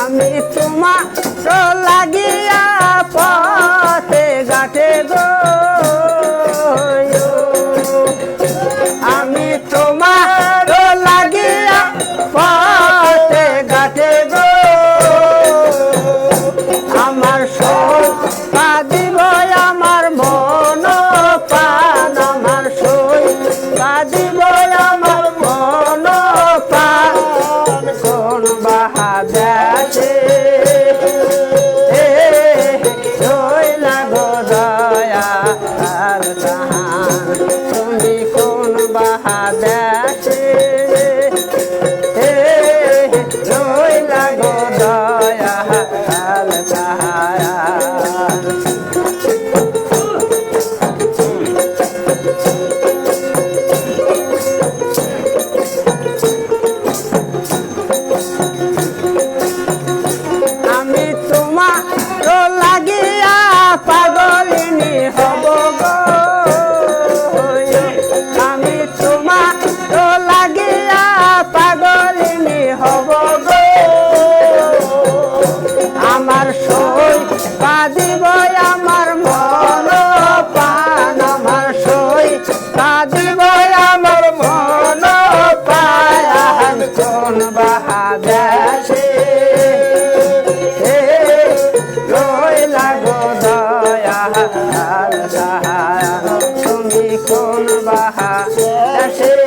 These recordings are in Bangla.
আমি তোমার কোন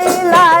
回来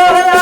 Hallelujah!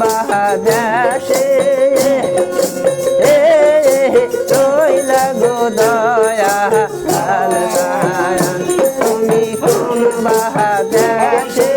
বাহাদাসে এ তোই লাগো দয়া আল তুমি কোন বাহাদাসে